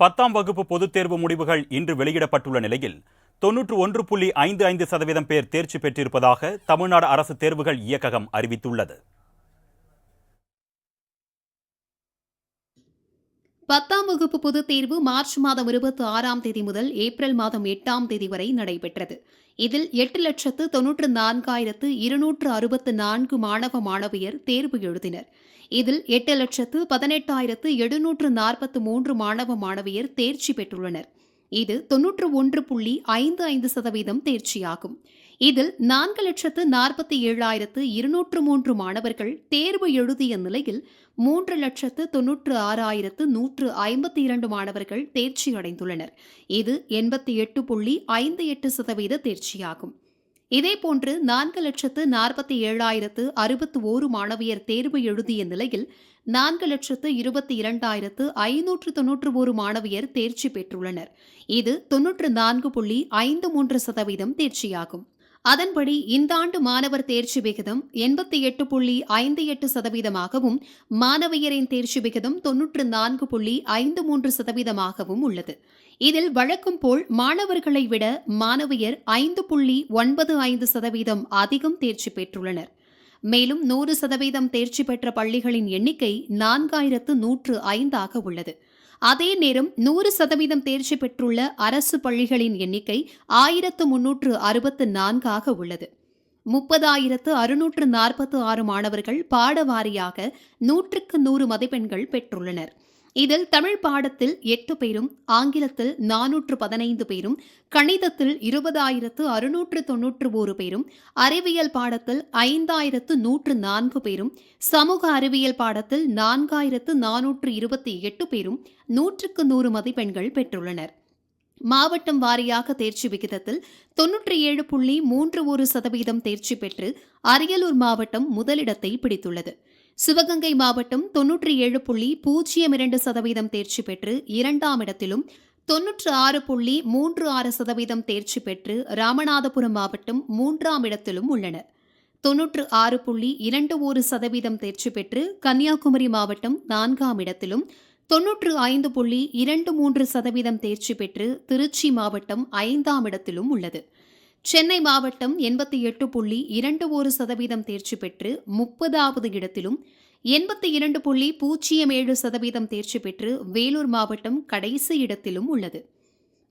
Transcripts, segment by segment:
பத்தாம் வகுப்பு பொதுத் தேர்வு முடிவுகள் இன்று வெளியிடப்பட்டுள்ள நிலையில் தொன்னூற்று ஒன்று புள்ளி ஐந்து ஐந்து சதவீதம் பேர் தேர்ச்சி பெற்றிருப்பதாக தமிழ்நாடு அரசு தேர்வுகள் இயக்ககம் அறிவித்துள்ளது. பத்தாம் வகுப்பு பொதுத் தேர்வு மார்ச் மாதம் இருபத்தி ஆறாம் தேதி முதல் ஏப்ரல் மாதம் எட்டாம் தேதி வரை நடைபெற்றது. இதில் எட்டு லட்சத்து தொன்னூற்று நான்காயிரத்து இருநூற்று அறுபத்து நான்கு மாணவ மாணவியர் தேர்வு எழுதினர். இதில் எட்டு லட்சத்து பதினெட்டாயிரத்து எழுநூற்று நாற்பத்து மூன்று மாணவ மாணவியர் தேர்ச்சி பெற்றுள்ளனர். இது தொன்னூற்று ஒன்று புள்ளி ஐந்து ஐந்து சதவீதம் தேர்ச்சியாகும். இதில் நான்கு லட்சத்து நாற்பத்தி ஏழாயிரத்து இருநூற்று மூன்று மாணவர்கள் தேர்வு எழுதிய நிலையில் மூன்று லட்சத்து தொன்னூற்று ஆறாயிரத்து நூற்று ஐம்பத்தி இரண்டு மாணவர்கள் தேர்ச்சி அடைந்துள்ளனர் இது எண்பத்தி எட்டு புள்ளி ஐந்து எட்டு சதவீத தேர்ச்சியாகும். இதேபோன்று நான்கு லட்சத்து நாற்பத்தி ஏழாயிரத்து அறுபத்து ஓரு மாணவியர் தேர்வு எழுதிய நிலையில் நான்கு லட்சத்து இருபத்தி இரண்டாயிரத்து ஐநூற்று தொன்னூற்று ஒரு மாணவியர் தேர்ச்சி பெற்றுள்ளனர். இது தொன்னூற்று நான்கு புள்ளி ஐந்து மூன்று சதவீதம் தேர்ச்சியாகும். அதன்படி இந்த ஆண்டு மாணவர் தேர்ச்சி விகிதம் எண்பத்தி எட்டு புள்ளி ஐந்து எட்டு சதவீதமாகவும் மாணவியரின் தேர்ச்சி விகிதம் தொன்னூற்று நான்கு புள்ளி ஐந்து மூன்று சதவீதமாகவும் உள்ளது. இதில் வழக்கம் போல் மாணவர்களை விட மாணவியர் ஐந்து புள்ளி ஒன்பது ஐந்து சதவீதம் அதிகம் தேர்ச்சி பெற்றுள்ளனர். மேலும் நூறு சதவீதம் தேர்ச்சி பெற்ற பள்ளிகளின் எண்ணிக்கை நான்காயிரத்து நூற்று ஐந்தாக உள்ளது. அதே நேரம் நூறு சதவீதம் தேர்ச்சி பெற்றுள்ள அரசு பள்ளிகளின் எண்ணிக்கை ஆயிரத்து முன்னூற்று அறுபத்து நான்காக உள்ளது. முப்பதாயிரத்து அறுநூற்று நாற்பத்து ஆறு மாணவர்கள் பாடவாரியாக நூற்றுக்கு நூறு மதிப்பெண்கள் பெற்றுள்ளனர். இதில் தமிழ் பாடத்தில் எட்டு பேரும் ஆங்கிலத்தில் நானூற்று பதினைந்து பேரும் கணிதத்தில் இருபதாயிரத்து அறுநூற்று தொன்னூற்று ஒரு பேரும் அறிவியல் பாடத்தில் ஐந்தாயிரத்து நூற்று நான்கு பேரும் சமூக அறிவியல் பாடத்தில் நான்காயிரத்து நானூற்று இருபத்தி எட்டு பேரும் நூற்றுக்கு நூறு மதிப்பெண்கள் பெற்றுள்ளனர். மாவட்டம் வாரியாக தேர்ச்சி விகிதத்தில் தொன்னூற்றி ஏழு புள்ளி மூன்று ஒரு சதவீதம் தேர்ச்சி பெற்று அரியலூர் மாவட்டம் முதலிடத்தை பிடித்துள்ளது. சிவகங்கை மாவட்டம் தொன்னூற்றி ஏழு புள்ளி பூஜ்ஜியம் இரண்டு சதவீதம் தேர்ச்சி பெற்று இரண்டாம் இடத்திலும் தொன்னூற்று ஆறு புள்ளி மூன்று ஆறு சதவீதம் தேர்ச்சி பெற்று ராமநாதபுரம் மாவட்டம் மூன்றாம் இடத்திலும் உள்ளன தொன்னூற்று ஆறு புள்ளி இரண்டு ஒரு சதவீதம் தேர்ச்சி பெற்று கன்னியாகுமரி மாவட்டம் நான்காம் இடத்திலும் தொன்னூற்று ஐந்து புள்ளி இரண்டு மூன்று சதவீதம் தேர்ச்சி பெற்று திருச்சி மாவட்டம் ஐந்தாம் இடத்திலும் உள்ளது. சென்னை மாவட்டம் எண்பத்தி எட்டு புள்ளி இரண்டு ஒரு சதவீதம் தேர்ச்சி பெற்று முப்பதாவது இடத்திலும் எண்பத்தி இரண்டு புள்ளி பூஜ்ஜியம் ஏழு சதவீதம் தேர்ச்சி பெற்று வேலூர் மாவட்டம் கடைசி இடத்திலும் உள்ளது.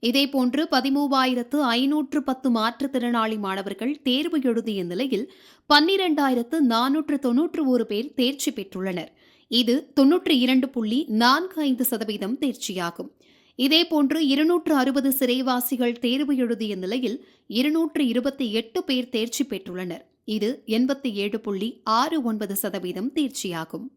இதேபோன்று பதிமூவாயிரத்து ஐநூற்று பத்து மாற்றுத்திறனாளி மாணவர்கள் தேர்வு எழுதிய நிலையில் பன்னிரண்டாயிரத்து நானூற்று தொன்னூற்று ஒரு பேர் தேர்ச்சி பெற்றுள்ளனர். இது தொன்னூற்றி இரண்டு புள்ளி நான்கு ஐந்து சதவீதம் தேர்ச்சியாகும். இதேபோன்று இருநூற்று அறுபது சிறைவாசிகள் தேர்வு எழுதிய நிலையில் இருநூற்று இருபத்தி எட்டு பேர் தேர்ச்சி பெற்றுள்ளனர். இது எண்பத்தி ஏழு புள்ளி ஆறு ஒன்பது சதவீதம் தேர்ச்சியாகும்.